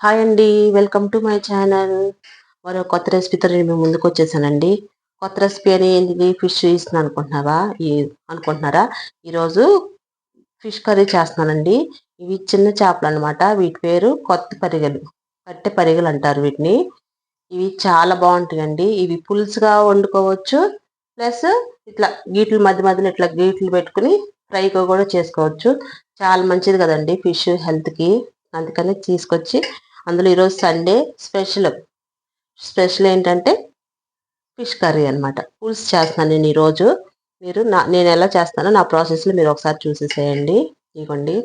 Hi అండి welcome to my channel. మరో కొత్త రెసిపీతో నేను మేము ముందుకు వచ్చేసానండి. కొత్త రెసిపీ అని ఏంటిది? ఫిష్ ఇస్తున్నాను అనుకుంటున్నావా? ఈ అనుకుంటున్నారా? ఈరోజు ఫిష్ కర్రీ చేస్తున్నానండి. ఇవి చిన్న చేపలు అనమాట వీటి పేరు కొత్త పరిగలు. కట్టె పరిగలు అంటారు వీటిని. ఇవి చాలా బాగుంటాయండి. ఇవి పులుసుగా వండుకోవచ్చు. ప్లస్ ఇట్లా గీట్ల మధ్య మధ్యలో ఇట్లా గీట్లు పెట్టుకుని ఫ్రైగా కూడా చేసుకోవచ్చు. చాలా మంచిది కదండి ఫిష్ హెల్త్కి. అందుకని తీసుకొచ్చి అందులో ఈరోజు సండే స్పెషల్. స్పెషల్ ఏంటంటే ఫిష్ కర్రీ అనమాట పులుసు చేస్తున్నాను నేను ఈరోజు. మీరు నా నేను ఎలా చేస్తానో నా ప్రాసెస్లో మీరు ఒకసారి చూసేసేయండి. ఇవ్వండి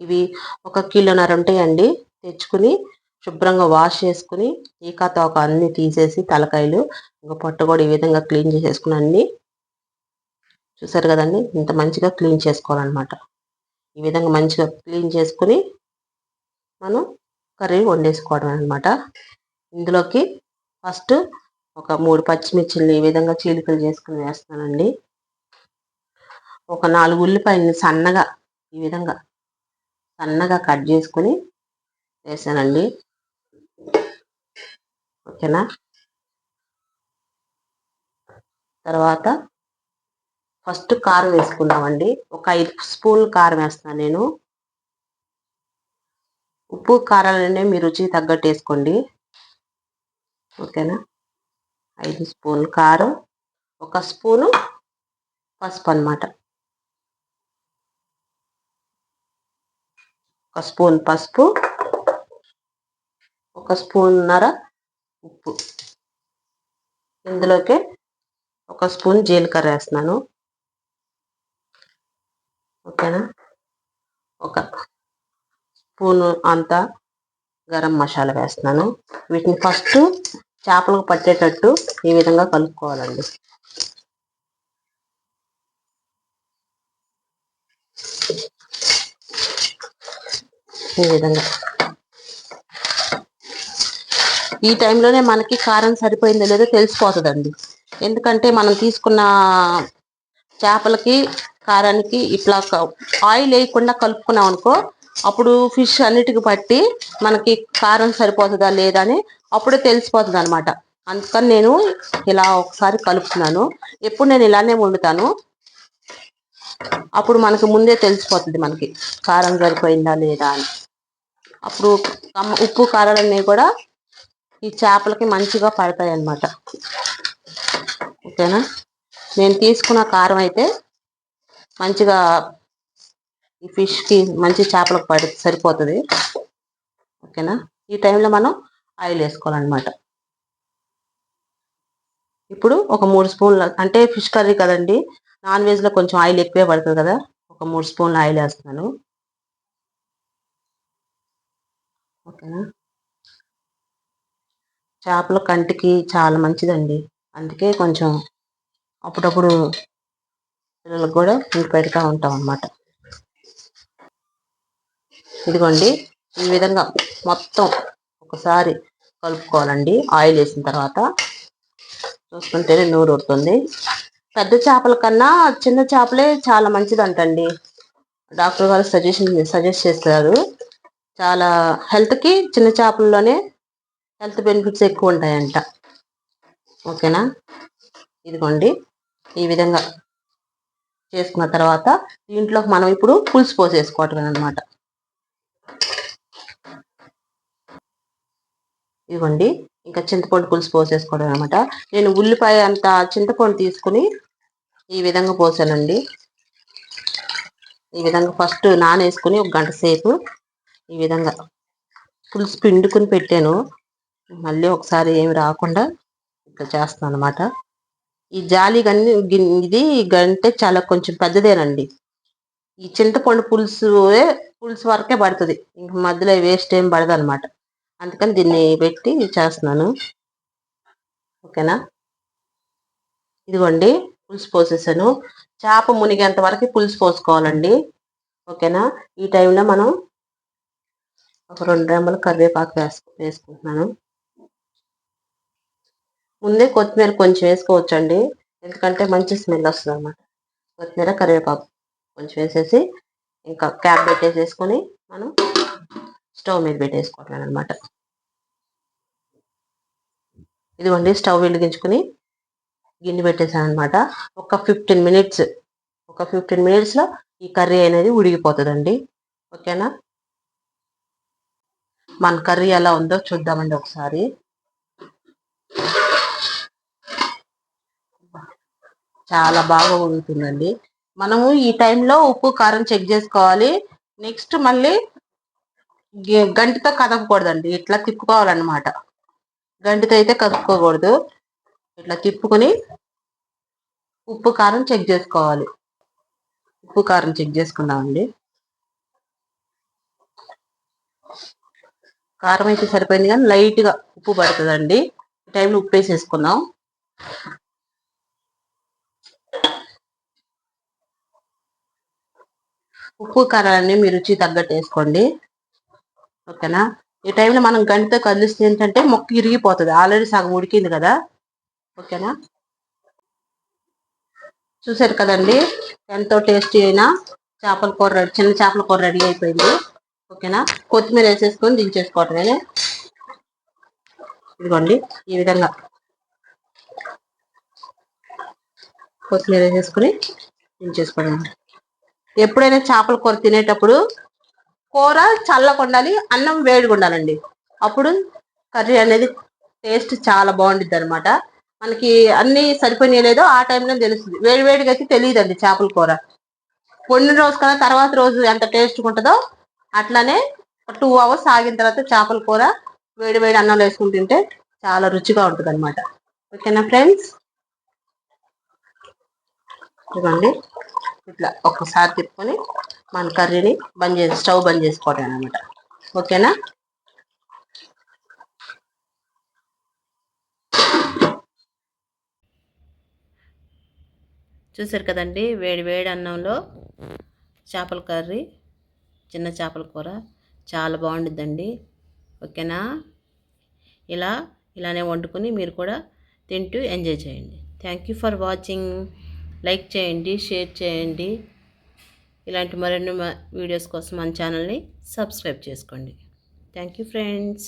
ఇవి ఒక కిలోన్నర ఉంటాయండి. తెచ్చుకుని శుభ్రంగా వాష్ చేసుకుని ఈకా తోక అన్ని తీసేసి తలకాయలు ఇంకా పొట్ట కూడా ఈ విధంగా క్లీన్ చేసేసుకుని అన్ని చూసారు కదండి? ఇంత మంచిగా క్లీన్ చేసుకోవాలన్నమాట. ఈ విధంగా మంచిగా క్లీన్ చేసుకుని మనం కర్రీ వండేసుకోవడం అనమాట ఇందులోకి ఫస్ట్ ఒక మూడు పచ్చిమిర్చిలు ఈ విధంగా చీలికలు చేసుకుని వేస్తానండి ఒక నాలుగు ఉల్లిపాయలని సన్నగా ఈ విధంగా సన్నగా కట్ చేసుకుని వేసానండి. ఓకేనా? తర్వాత ఫస్ట్ కారం వేసుకుందామండి. ఒక ఐదు స్పూన్లు కారం వేస్తాను నేను. ఉప్పు కారాలనే మీ రుచి తగ్గట్టు వేసుకోండి. ఓకేనా? ఐదు స్పూన్లు కారం ఒక స్పూను పసుపు అనమాట ఒక స్పూన్ పసుపు ఒక స్పూన్నర ఉప్పు. ఇందులోకి ఒక స్పూన్ జీలకర్ర వేస్తున్నాను. ఓకేనా? ఒక స్పూను అంతా గరం మసాలా వేస్తున్నాను. వీటిని ఫస్ట్ చేపలకు పట్టేటట్టు ఈ విధంగా కలుపుకోవాలండి. ఈ విధంగా. ఈ టైంలోనే మనకి కారం సరిపోయిందో లేదో తెలిసిపోతుందండి. ఎందుకంటే మనం తీసుకున్న చేపలకి కారానికి ఇట్లా ఆయిల్ వేయకుండా కలుపుకున్నాం అనుకో అప్పుడు ఫిష్ అన్నిటికి పట్టి మనకి కారం సరిపోతుందా లేదా అని అప్పుడే తెలిసిపోతుంది అనమాట అందుకని నేను ఇలా ఒకసారి కలుపుతున్నాను. ఎప్పుడు నేను ఇలానే వండుతాను. అప్పుడు మనకు ముందే తెలిసిపోతుంది మనకి కారం సరిపోయిందా లేదా అని. అప్పుడు ఉప్పు కారాలన్నీ కూడా ఈ చేపలకి మంచిగా పడతాయి అన్నమాట ఓకేనా? నేను తీసుకున్న కారం అయితే మంచిగా ఈ ఫిష్కి మంచి చేపలకు పడి సరిపోతుంది. ఓకేనా? ఈ టైంలో మనం ఆయిల్ వేసుకోవాలన్నమాట. ఇప్పుడు ఒక మూడు స్పూన్ల అంటే ఫిష్ కర్రీ కదండి నాన్ వెజ్లో కొంచెం ఆయిల్ ఎక్కువే పడుతుంది కదా ఒక మూడు స్పూన్ల ఆయిల్ వేస్తున్నాను. ఓకేనా? చేపల కంటికి చాలా మంచిదండి. అందుకే కొంచెం అప్పుడప్పుడు పిల్లలకు కూడా పెడతా ఉంటాం అన్నమాట ఇదిగోండి ఈ విధంగా మొత్తం ఒకసారి కలుపుకోవాలండి. ఆయిల్ వేసిన తర్వాత చూసుకుంటేనే నూరు ఉడుతుంది పెద్ద చేపల కన్నా చిన్న చేపలే చాలా మంచిదంటండి. డాక్టర్ గారు సజెషన్ సజెస్ట్ చేస్తారు. చాలా హెల్త్కి చిన్న చేపల్లోనే హెల్త్ బెనిఫిట్స్ ఎక్కువ ఉంటాయంట. ఓకేనా? ఇదిగోండి ఈ విధంగా చేసుకున్న తర్వాత దీంట్లోకి మనం ఇప్పుడు పులుసు పోసేసుకోవటం అనమాట ఇవ్వండి. ఇంకా చింతపండు పులుసు పోసేసుకోవడం అనమాట నేను ఉల్లిపాయ అంత చింతపండు తీసుకుని ఈ విధంగా పోసానండి. ఈ విధంగా ఫస్ట్ నానేసుకుని ఒక గంట సేపు ఈ విధంగా పులుసు పిండుకుని పెట్టాను. మళ్ళీ ఒకసారి ఏమి రాకుండా ఇట్లా చేస్తాను అనమాట ఈ జాలి గన్ని ఇది గంటే చాలా కొంచెం పెద్దదేనండి. ఈ చింతపండు పులుసు పులుసు వరకే పడుతుంది. ఇంక మధ్యలో వేస్ట్ ఏం పడదు అనమాట అందుకని దీన్ని పెట్టి చేస్తున్నాను. ఓకేనా? ఇదిగోండి పులుసు పోసేసాను. చేప మునిగేంత వరకు పులుసు పోసుకోవాలండి. ఓకేనా? ఈ టైంలో మనం ఒక రెండు రెమ్మలు కరివేపాకు వేసు వేసుకుంటున్నాను. ముందే కొత్తిమీర కొంచెం వేసుకోవచ్చండి. ఎందుకంటే మంచి స్మెల్ వస్తుంది అన్నమాట కొత్తిమీర కరివేపాకు కొంచెం వేసేసి ఇంకా క్యాప్ పెట్టేసేసుకొని మనం స్టవ్ మీద పెట్టేసుకుంటున్నాను అనమాట ఇదిగోండి స్టవ్ వెలిగించుకుని గిన్నె పెట్టేసాను అనమాట ఒక ఫిఫ్టీన్ మినిట్స్ ఒక ఫిఫ్టీన్ మినిట్స్లో ఈ కర్రీ అనేది ఉడికిపోతుందండి. ఓకేనా? మన కర్రీ ఎలా ఉందో చూద్దామండి ఒకసారి. చాలా బాగా ఉడుకుతుందండి. మనము ఈ టైంలో ఉప్పు కారం చెక్ చేసుకోవాలి. నెక్స్ట్ మళ్ళీ గంటితో కదపకూడదండి. ఇట్లా తిప్పుకోవాలన్నమాట. గంటితో అయితే కలుపుకోకూడదు ఇట్లా తిప్పుకొని ఉప్పు కారం చెక్ చేసుకోవాలి. ఉప్పు కారం చెక్ చేసుకుందామండి. కారం అయితే సరిపోయింది కానీ లైట్గా ఉప్పు పడుతుందండి. ఈ టైంలో ఉప్పు వేసేసుకుందాం. ఉప్పు కారాన్ని మీ రుచి తగ్గట్టు వేసుకోండి. ఓకేనా? ఈ టైంలో మనం గంటతో కదిలిస్తే ఏంటంటే మొక్క ఇరిగిపోతుంది. ఆల్రెడీ సగం ఉడికింది కదా. ఓకేనా? చూసారు కదండి? ఎంతో టేస్టీ అయినా చేపల కూర చిన్న చేపల కూర రెడీ అయిపోయింది. ఓకేనా? కొత్తిమీర వేసేసుకొని దించేసుకోవటమే. ఇదిగోండి ఈ విధంగా కొత్తిమీర వేసేసుకొని దించేసుకోవడం ఎప్పుడైనా చేపల కూర తినేటప్పుడు కూర చల్లకుండాలి అన్నం వేడిగా ఉండాలండి అప్పుడు కర్రీ అనేది టేస్ట్ చాలా బాగుంటుంది అనమాట మనకి అన్ని సరిపోయినాయి లేదో ఆ టైంలో తెలుస్తుంది. వేడి వేడిగా అయితే తెలియదండి చేపల కూర. వండిన రోజు కన్నా తర్వాత రోజు ఎంత టేస్ట్గా ఉంటుందో అట్లానే టూ అవర్స్ ఆగిన తర్వాత చేపల కూర వేడి వేడి అన్నంలో వేసుకుని తింటే చాలా రుచిగా ఉంటుంది అనమాట ఓకేనా ఫ్రెండ్స్? ఇవ్వండి ఇట్లా ఒక్కసారి తిప్పుకొని మన కర్రీని బంద్ చేసి స్టవ్ బంద్ చేసుకోవడం అనమాట ఓకేనా? చూసారు కదండి వేడి వేడి అన్నంలో చేపల కర్రీ చిన్న చేపల కూర. చాలా బాగుండిద్దండి. ఓకేనా? ఇలా ఇలానే వండుకొని మీరు కూడా తింటూ ఎంజాయ్ చేయండి. Thank you for watching like చేయండి షేర్ చేయండి. ఇలాంటి మరిన్ని వీడియోస్ కోసం మన ఛానల్ని సబ్స్క్రైబ్ చేసుకోండి. Thank you friends